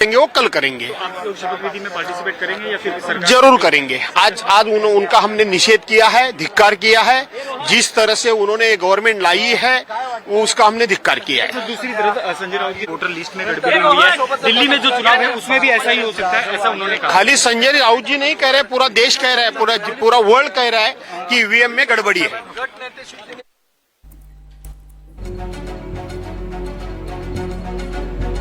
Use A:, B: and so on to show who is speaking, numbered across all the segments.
A: करेंगे वो कल करेंगे।
B: आप लोग शपथ विधि में पार्टिसिपेट करेंगे या फिर सरकार
A: ज़रूर करेंगे। आज आज उन, उनका हमने निषेध किया है धिक्कार किया है। जिस तरह से उन्होंने गवर्नमेंट लाई है वो उसका हमने धिक्कार किया है।
B: तो दूसरी तरफ़ संजय राउत की वोटर लिस्ट में गड़बड़ी हुई है। दिल्ली में जो चुनाव है उसमें भी ऐसा ही हो सकता है ऐसा उन्होंने कहा।
A: खाली संजय राउत जी नहीं कह रहे पूरा देश कह रहा है पूरा पूरा वर्ल्ड कह रहा है कि ईवीएम में गड़बड़ी है।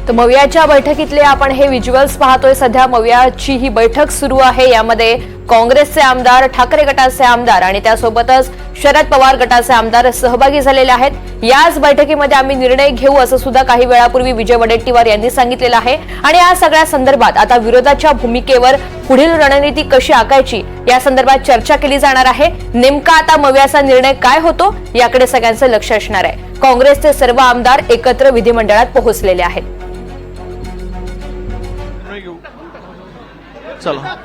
C: तर मवियाच्या बैठकीतले आपण हे व्हिज्युअल्स पाहतोय. सध्या मवियाची ही बैठक सुरू आहे. यामध्ये काँग्रेसचे आमदार ठाकरे गटाचे आमदार आणि त्यासोबतच शरद पवार गटाचे आमदार सहभागी झालेले आहेत. याच बैठकीमध्ये आम्ही निर्णय घेऊ असं सुद्धा काही वेळापूर्वी विजय वडेट्टीवार यांनी सांगितलेलं आहे. आणि या सगळ्या संदर्भात आता विरोधाच्या भूमिकेवर पुढील रणनीती कशी आखायची या संदर्भात चर्चा केली जाणार आहे. नेमका आता मवियाचा निर्णय काय होतो याकडे सगळ्यांचं लक्ष असणार आहे. काँग्रेसचे सर्व आमदार एकत्र विधिमंडळात पोहोचलेले आहेत.
D: चला.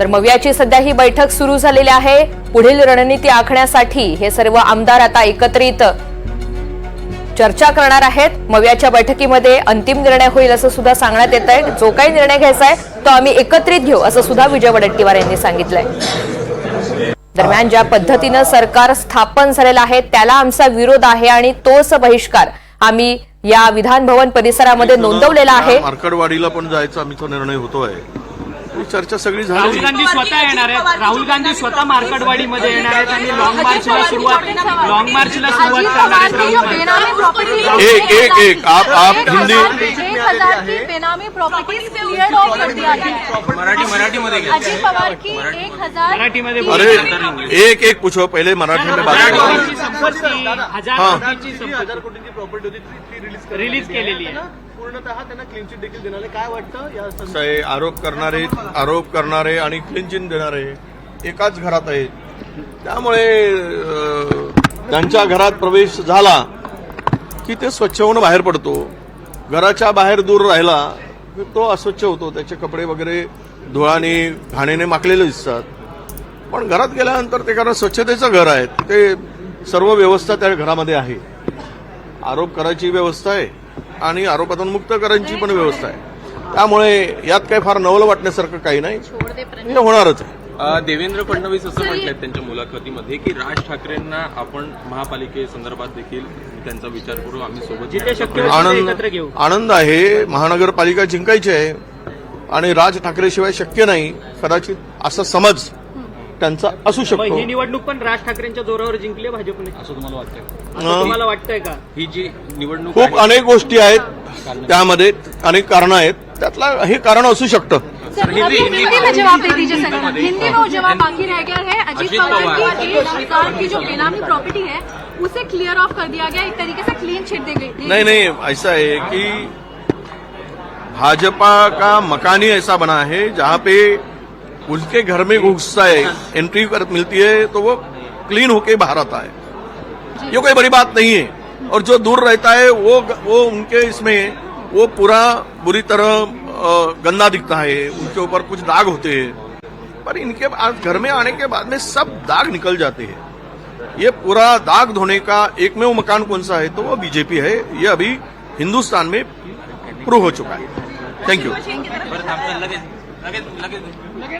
C: तर मवियाची सध्या ही बैठक सुरू झालेली आहे. पुढील रणनीती आखण्यासाठी हे सर्व आमदार आता एकत्रित चर्चा करणार आहेत. मव्याच्या बैठकीमध्ये अंतिम निर्णय होईल असं सुद्धा सांगण्यात येत आहे. जो काही निर्णय घ्यायचा आहे तो आम्ही एकत्रित घेऊ असं सुद्धा विजय वडेट्टीवार यांनी सांगितलंय. दरम्यान ज्या पद्धतीनं सरकार स्थापन झालेलं आहे त्याला आमचा विरोध आहे आणि तोच बहिष्कार आम्ही या विधान भवन परिसरामध्ये नोंदवलेला आहे.
D: मार्कडवाडीला पण जायचा आमचा निर्णय होतोय. ही चर्चा सगळी
E: राहुल
D: झाली
E: गांधी स्वतः येणार आहेत. राहुल गांधी स्वतः मार्कडवाडीमध्ये येणार आहेत आणि लॉंग मार्चला सुरुवात लॉंग मार्चला सुरुवात करणार आहेत राहुल गांधी.
F: बेनामी प्रॉपर्टी
D: एक एक एक आप आप हिंदी
F: एक हजार की बेनामी प्रॉपर्टीज क्लियर ऑफ कर दिया गया है
E: मराठी मराठीमध्ये घ्या.
F: अजित पवार की एक हजार
E: मराठीमध्ये
D: अरे एक एक पूछो पहले मराठी में बात करो.
E: संपत्ती हजार. कोटीची संपत्ती. रिलीज केलेली आहे.
D: असं आहे, आरोप करणारे आरोप करणारे आणि क्लीन चिन्ह देणारे एकाच घरात आहेत. त्यामुळे अं, त्यांच्या घरात प्रवेश झाला की ते स्वच्छ होऊन बाहेर पडतो. घराच्या बाहेर दूर राहिला की तो अस्वच्छ होतो. त्याचे कपडे वगैरे धुळाने घाणेने माखलेले दिसतात. पण घरात गेल्यानंतर ते कारण स्वच्छतेचं घर आहे. ते सर्व व्यवस्था त्या घरामध्ये आहे. आरोप करायची व्यवस्था आहे. आणि आरोपातून मुक्त करायची पण व्यवस्था आहे. त्यामुळे यात काही फार नवलं वाटण्यासारखं काही नाही. हे होणारच आहे.
G: देवेंद्र फडणवीस असं म्हटलंय त्यांच्या मुलाखतीमध्ये की राज ठाकरेंना आपण महापालिकेसंदर्भात देखील त्यांचा विचार करू आम्ही सोबत
E: जिथे शक्य होईल
D: आनंद
E: तिथे एकत्र घेऊ.
D: आनंद आहे महानगरपालिका जिंकायची आहे आणि राज ठाकरेशिवाय शक्य नाही कदाचित असा समज त्यांचा असू शकतो.
E: ही निवडणूक पण राज ठाकरेंच्या जोरावर जिंकली आहे भाजपने.
G: असं तुम्हाला वाटतंय
E: असं तुम्हाला वाटतंय का?
G: ही जी निवडणूक
D: खूप
G: आहे,
D: अनेक गोष्टी आहेत. त्यामध्ये अनेक कारणं आहेत. त्यातला हे कारण असू शकतं.
F: हिंदी में जवाब दे दीजिए सर हिंदी में वो जवाब बाकी रह गया है. अजित पवार। की एक हजार की जो बेनामी प्रॉपर्टी है उसे क्लियर ऑफ कर दिया गया। एक तरीके से क्लीन चिट दे गई
D: नहीं नहीं ऐसा है कि भाजपा का मकान ही ऐसा बना है जहां पे उसके घर में घुसता है एंट्री कर मिलती है तो वो क्लीन होके बाहर आता है। ये कोई बड़ी बात नहीं है। और जो दूर रहता है वो वो उनके इसमें वो पूरा बुरी तरह गंदा दिखता है। उनके ऊपर कुछ दाग होते हैं। पर इनके बाद घर में आने के बाद में सब दाग निकल जाते हैं। ये पूरा दाग धोने का एक में वो मकान कौन सा है तो वो बीजेपी है। ये अभी हिंदुस्तान में प्रूव हो चुका है। Thank you